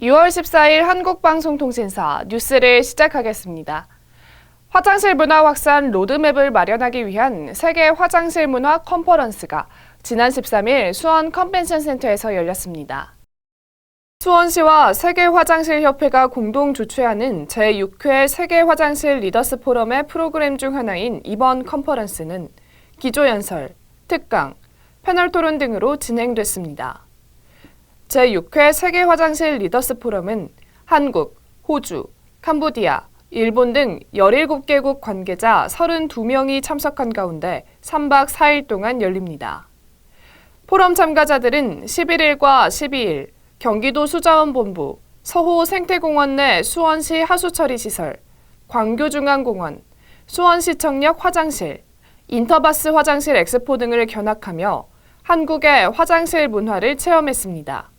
6월 14일 한국방송통신사 뉴스를 시작하겠습니다. 화장실 문화 확산 로드맵을 마련하기 위한 세계 화장실 문화 컨퍼런스가 지난 13일 수원 컨벤션 센터에서 열렸습니다. 수원시와 세계화장실협회가 공동 주최하는 제6회 세계화장실 리더스 포럼의 프로그램 중 하나인 이번 컨퍼런스는 기조연설, 특강, 패널 토론 등으로 진행됐습니다. 제6회 세계 화장실 리더스 포럼은 한국, 호주, 캄보디아, 일본 등 17개국 관계자 32명이 참석한 가운데 3박 4일 동안 열립니다. 포럼 참가자들은 11일과 12일 경기도 수자원본부, 서호 생태공원 내 수원시 하수처리 시설, 광교중앙공원, 수원시청역 화장실, 인터바스 화장실 엑스포 등을 견학하며 한국의 화장실 문화를 체험했습니다.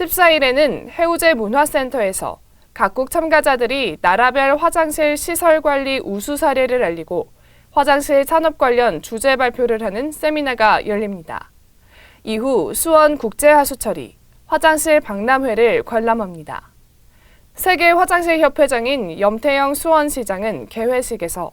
14일에는 해우제 문화센터에서 각국 참가자들이 나라별 화장실 시설 관리 우수 사례를 알리고 화장실 산업 관련 주제 발표를 하는 세미나가 열립니다. 이후 수원 국제하수처리 화장실 박람회를 관람합니다. 세계 화장실 협회장인 염태영 수원시장은 개회식에서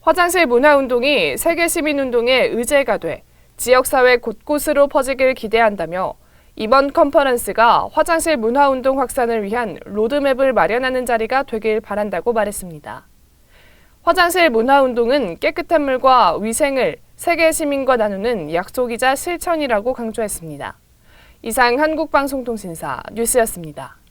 화장실 문화 운동이 세계 시민 운동의 의제가 돼 지역사회 곳곳으로 퍼지길 기대한다며 이번 컨퍼런스가 화장실 문화 운동 확산을 위한 로드맵을 마련하는 자리가 되길 바란다고 말했습니다. 화장실 문화 운동은 깨끗한 물과 위생을 세계 시민과 나누는 약속이자 실천이라고 강조했습니다. 이상 한국방송통신사 뉴스였습니다.